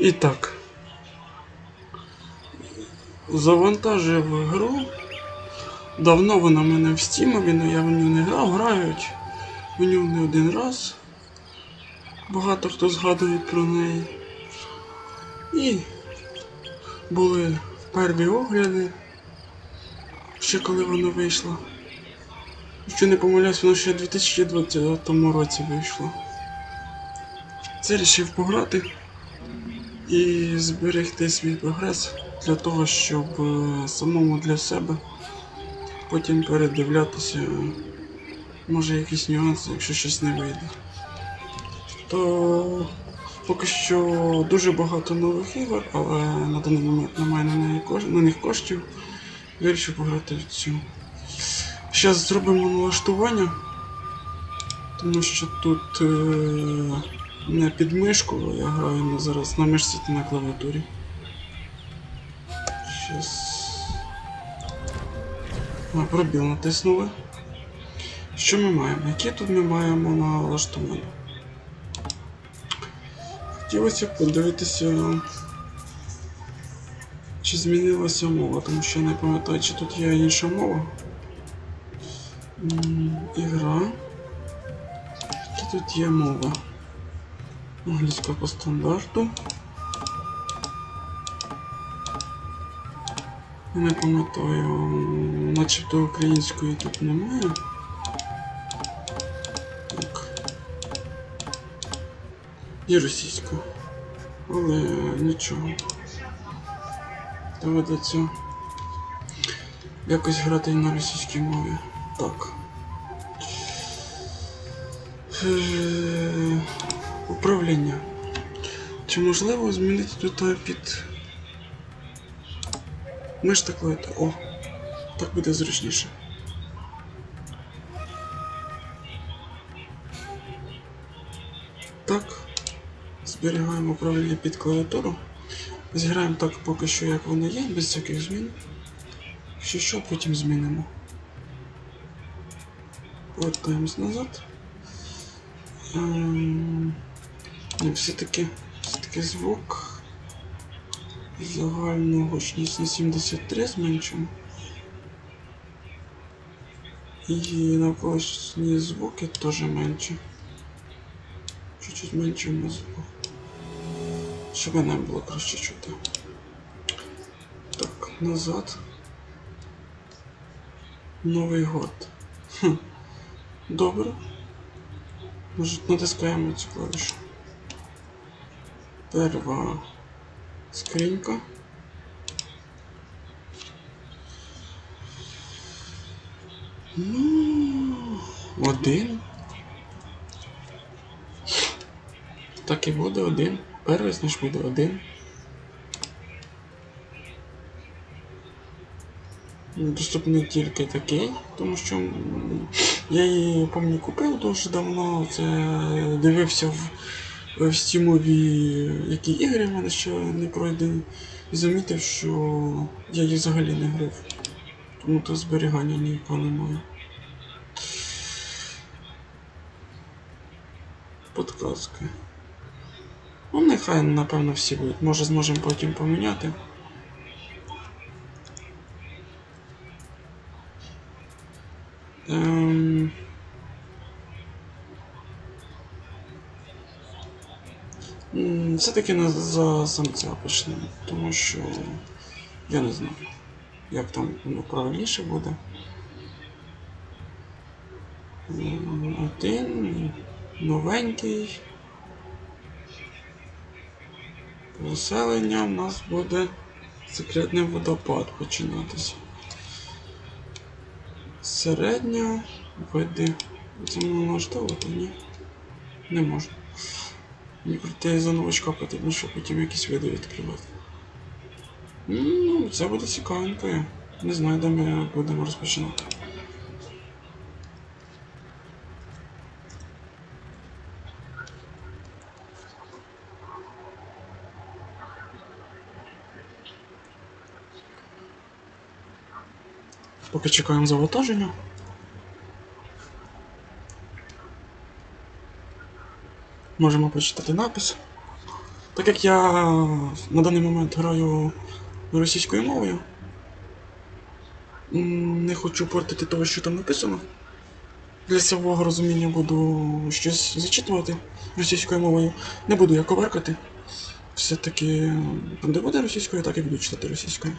І так. Завантажив гру. Давно вона в мене в але я в нього не грав, грають в нього не один раз. Багато хто згадує про неї. І були перві огляди, ще коли воно вийшло. Якщо не помиляюсь, воно ще в 2020 році вийшло. Це рішив пограти і зберегти свій прогрес для того, щоб е, самому для себе потім передивлятися, може якісь нюанси, якщо щось не вийде. То поки що дуже багато нових ігор, але на даний момент немає на, них коштів. Вирішив пограти в цю. Зараз зробимо налаштування, тому що тут е... не під мишку, я граю на, зараз на мишці та на клавіатурі. Щас. А, пробіл натиснули. Що ми маємо? Які тут ми маємо налаштування? Хотілося б подивитися, чи змінилася мова, тому що я не пам'ятаю, чи тут є інша мова. Ігра. Які тут є мова? Англійська по стандарту. Не пам'ятаю, начебто української тут немає. Так. І російська. Але нічого. Доведеться якось грати на російській мові. Так. Управління. Чи можливо змінити тут під миш та клавіатуру? О, так буде зручніше. Так. Зберігаємо управління під клавіатуру. Зіграємо так поки що, як воно є, без всяких змін. Якщо що, потім змінимо. Повертаємось назад. Ем, Все-таки все-таки звук. Загальну гучність на 73 зменшимо. І навколишні звуки теж менше. Чуть-чуть меншимо звук. Щоб мене було краще чути. Так, назад. Новий год. Хм. Добре. Може, натискаємо цю клавішу. Перва скринька. Ну, один. Так і буде один. Перший значить буде один. Доступний тільки такий, тому що я її пам'ятаю купив дуже давно. Це дивився в, в стімові, які ігри в мене ще не пройдені. І замітив, що я її взагалі не грав. Тому то зберігання ніякого немає. Подказки. Ну, нехай, напевно, всі будуть. Може зможемо потім поміняти. Ем... Все-таки на- за самця почнемо, тому що я не знаю, як там воно правильніше буде. Один новенький. Поселення у нас буде секретний водопад починатися. Середня види. Це можна налаштовувати? Ні. Не можна. Проти за новачка потрібно, щоб потім якісь види відкривати. Ну, це буде цікавенько. Не знаю, де будемо розпочинати. Поки чекаємо завантаження. Можемо прочитати напис. Так як я на даний момент граю російською мовою, не хочу портити того, що там написано. Для свого розуміння буду щось зачитувати російською мовою. Не буду я коверкати. Все-таки там, де буде російською, так і буду читати російською.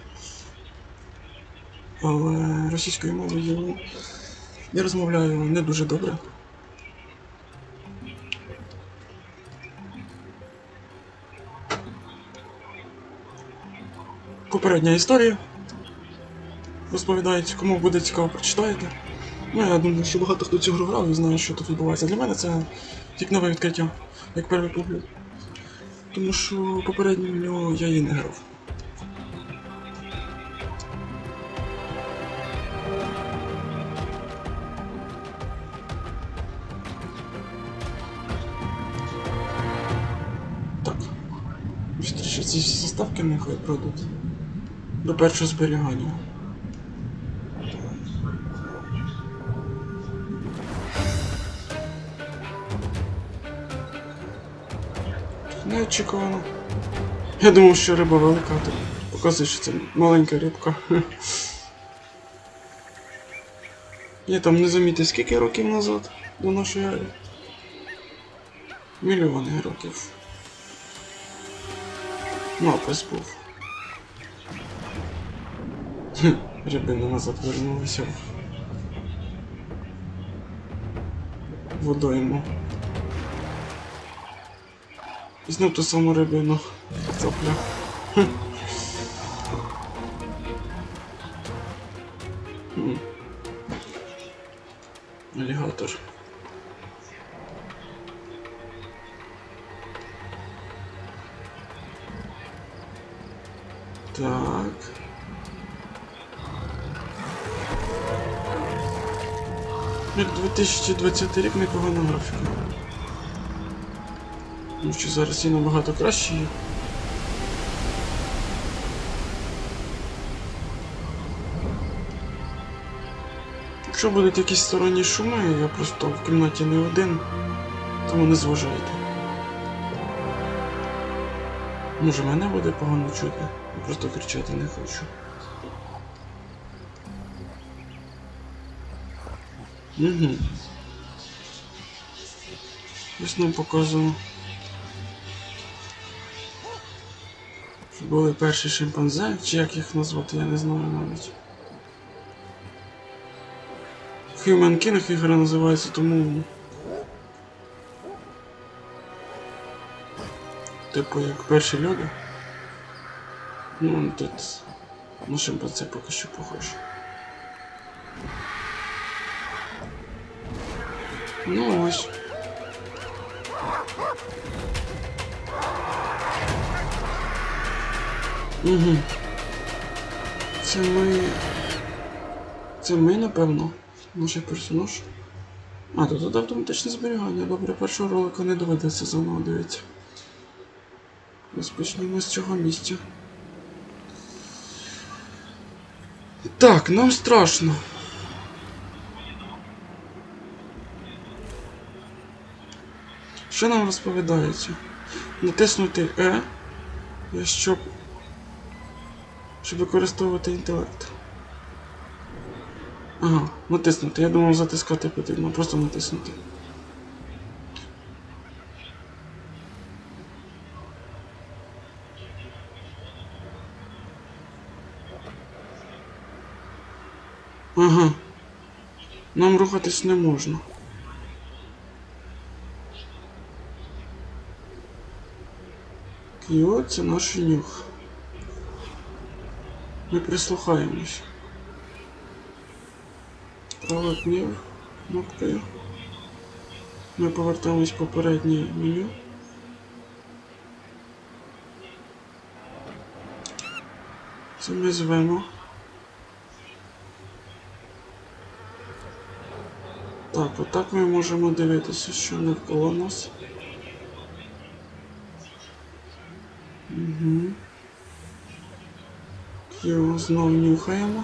Але російською мовою я розмовляю не дуже добре. Попередня історія. Розповідають, кому буде цікаво, прочитаєте. Ну, я думаю, що багато хто цю гру грав і знає, що тут відбувається. Для мене це як нове відкриття, як перший погляд. Тому що попередньо я її не грав. Так. Ці всі заставки нехай пройдуть. До першого зберігання. Неочікувано. Я думав, що риба велика, а тут показує, що це маленька рибка. Я там не замітив скільки років назад до нашої ери. Мільйони років. Напис був. Хм, Рибина назад вернулася. Водойму. І знов ту саму рибину. Цапля. 2020 рік непогана графіка. Ну що зараз є набагато краще. є. Якщо будуть якісь сторонні шуми, я просто в кімнаті не один, тому не зважайте. Може мене буде погано чути, я просто кричати не хочу. Угу. Ось нам показано. Були перші шимпанзе, чи як їх назвати, я не знаю навіть. Human King ігра називається, тому. Типу як перші люди. Ну, тут на шимпанзе поки що похоже. Ну ось. Угу. Це ми. Це ми, напевно. Наш персонаж. А, тут тут автоматичне зберігання. Добре, першого ролика не доведеться заново дивитися. Розпочнемо з цього місця. Так, нам страшно. Що нам розповідається? Натиснути E, щоб, щоб використовувати інтелект. Ага, натиснути. Я думав затискати потрібно, просто натиснути. Ага. Нам рухатись не можна. Кіо це наш нюх. Ми прислухаємось. Правий книг кнопкою. Ми повертаємось в попереднє меню. Це ми звемо. Так, отак ми можемо дивитися, що навколо нас. Угу. Його знову нюхаємо.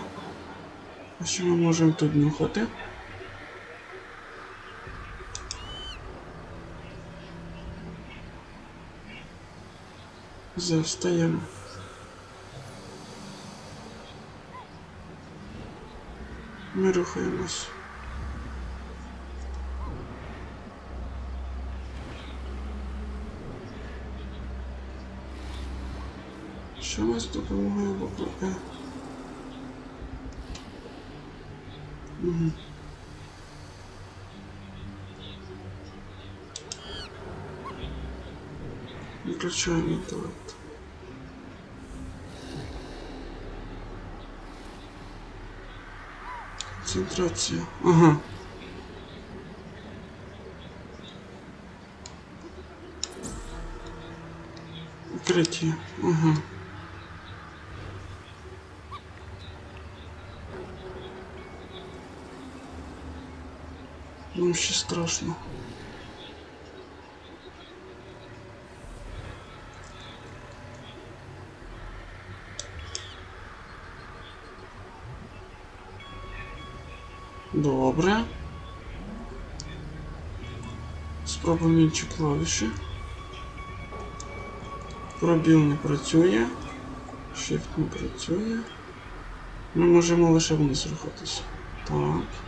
А що ми можемо тут нюхати? Все, встаємо. Ми рухаємось. Букви Е? Угу. Виключаємо інтелект. Концентрація. Ага. Укриття. Ага. Нам ще страшно. Добре. Спробуємо інші клавіші. Пробіл не працює. Shift не працює. Ми можемо лише вниз рухатися. Так.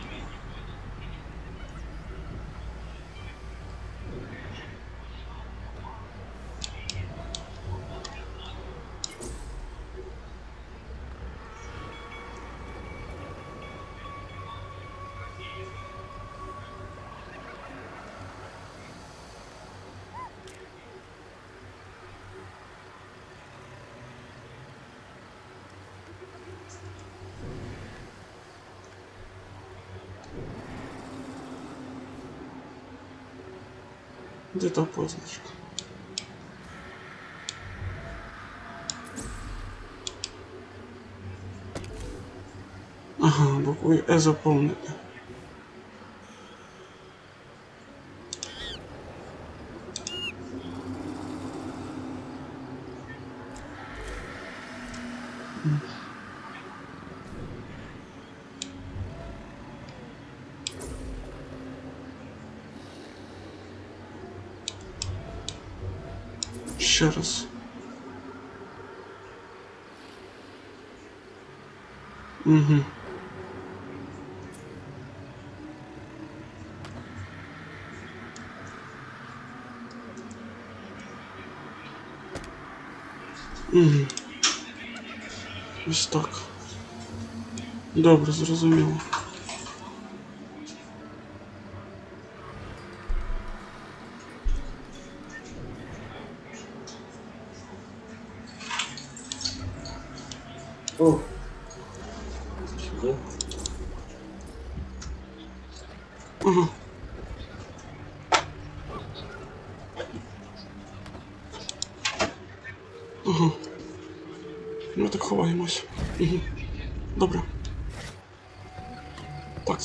Де та позначка? Ага, буквою Е заповнити. Ще раз. Угу. Угу. Ось так. Добре, зрозуміло.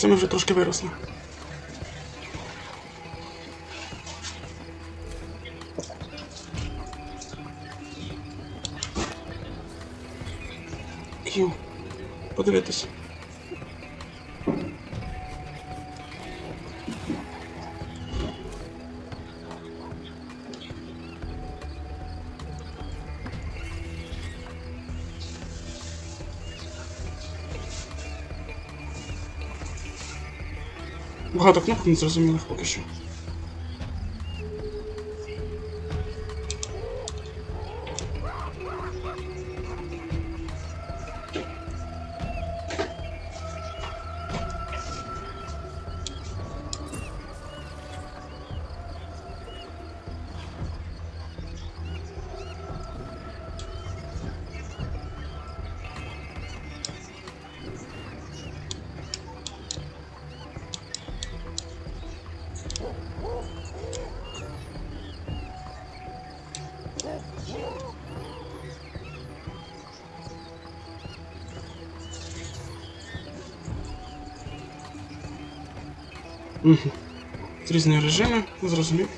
Ми вже трошки виросли. К'ю. Подивитись. Багато кнопок незрозумілих поки що. Угу. Різні режими, ну, зрозумів.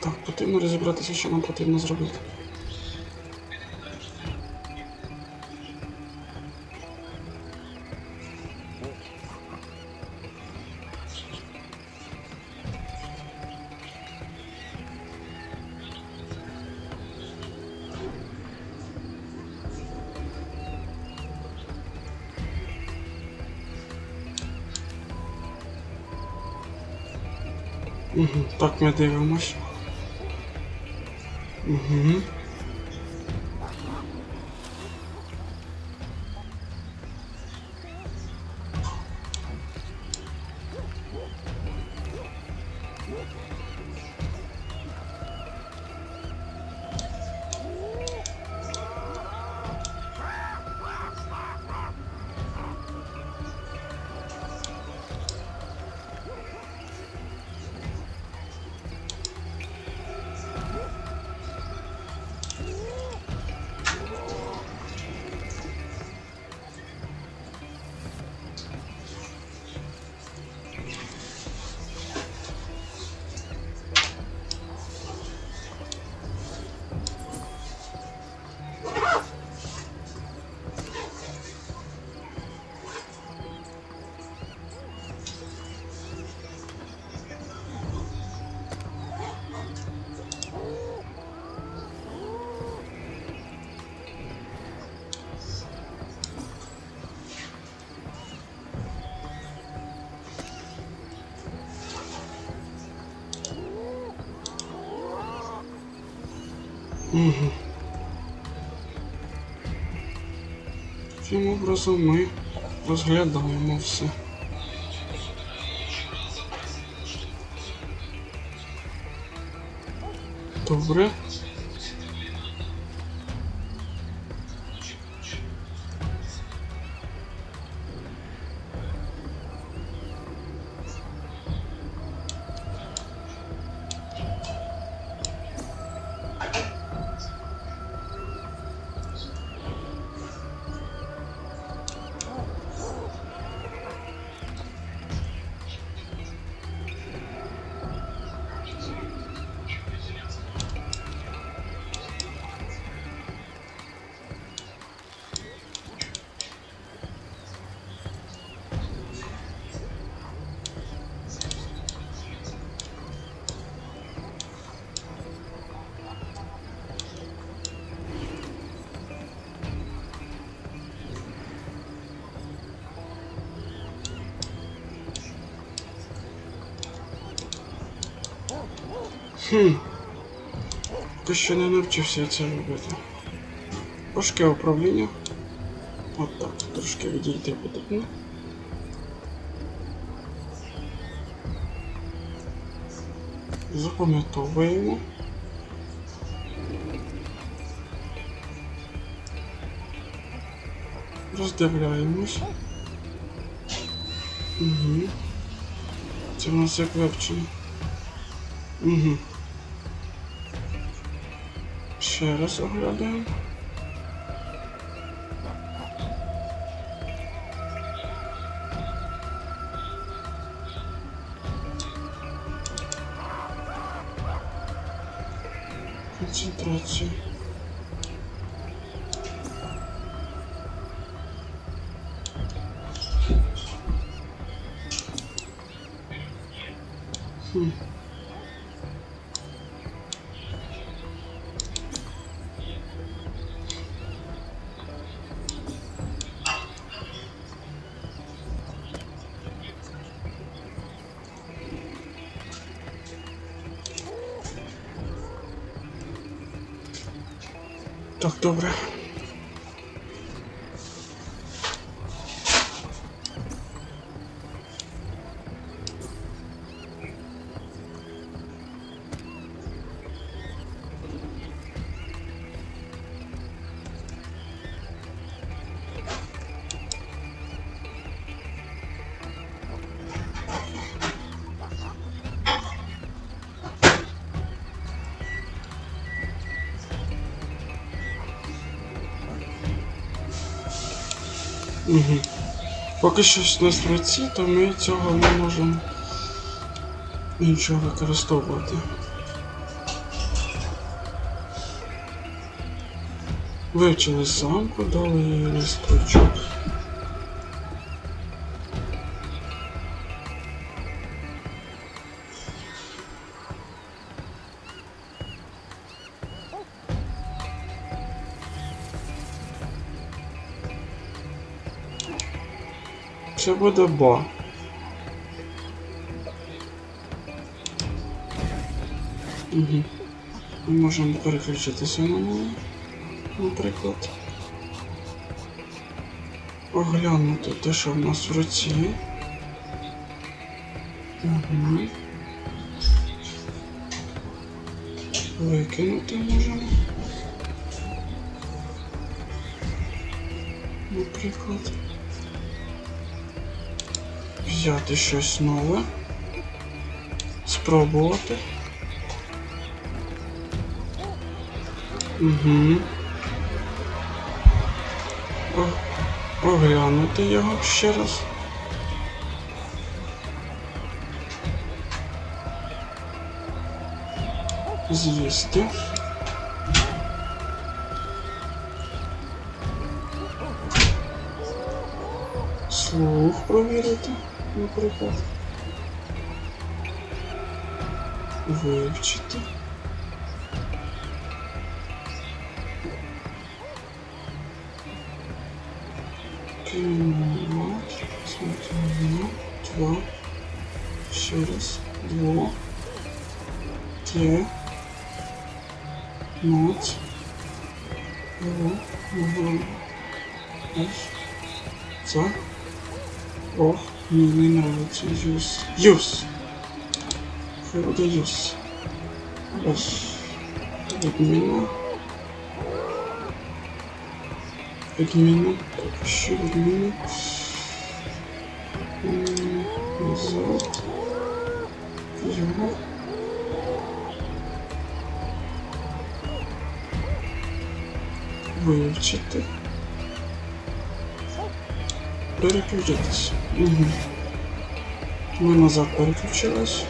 Так, потрібно розібратися, що нам потрібно зробити. Угу. Так, ми дивимось. Угу. Угу. Таким образом ми розглядаємо все. Добре. Хм. Ти ще не навчився це робити. Важке управління. От так, трошки відійти потрібно. Запам'ятовуємо. Роздивляємось. Угу. Це в нас як вивчено. Угу. Ще раз оглядаємо. Так, добре. Угу. Поки щось на строці, то ми цього не можемо іншого використовувати. Вивчили самку, дали їй листочок. Це буде ба. Угу. Ми можемо переключитися на неї, наприклад. Оглянути те, що в нас в руці. Угу. Викинути можемо. Наприклад. Взяти щось нове. Спробувати. Угу. Оглянути його ще раз. З'їсти. Слух провірити, наприклад. Вивчити. Кімнат. Смотримо. Два. Ще раз. Два. Те. Нот. Два. Ага. Ось. Це. Ох, мені не нравиться юз. Юз. Хай буде юз. Ось. Відміна. Відміна. Так, ще відміна. М, Назад. Його. Вивчити. Переключитись. Угу. Ми назад переключились.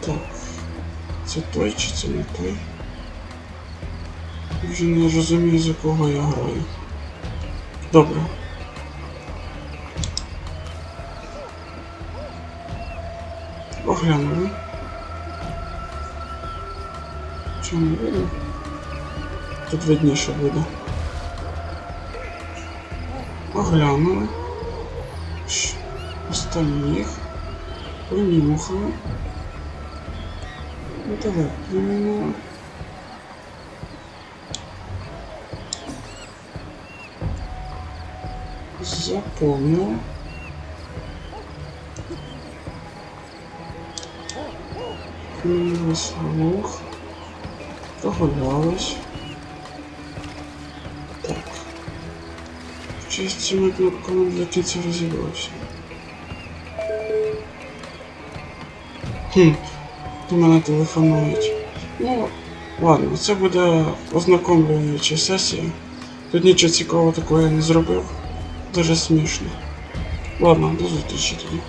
Так. Це той чи це не той? Вже не розумію, за кого я граю. Добре. Оглянули. Чому видно? Тут видніше буде. Оглянули. Остальних. Принюхали. Ну давай, примінули. Заповнили. Примінули слух. Прогулялись. Цими кнопками для кінця розібрався? Хм, до мене телефонують. Ну, ладно, це буде ознакомлююча сесія. Тут нічого цікавого такого я не зробив. Дуже смішно. Ладно, до зустрічі тоді.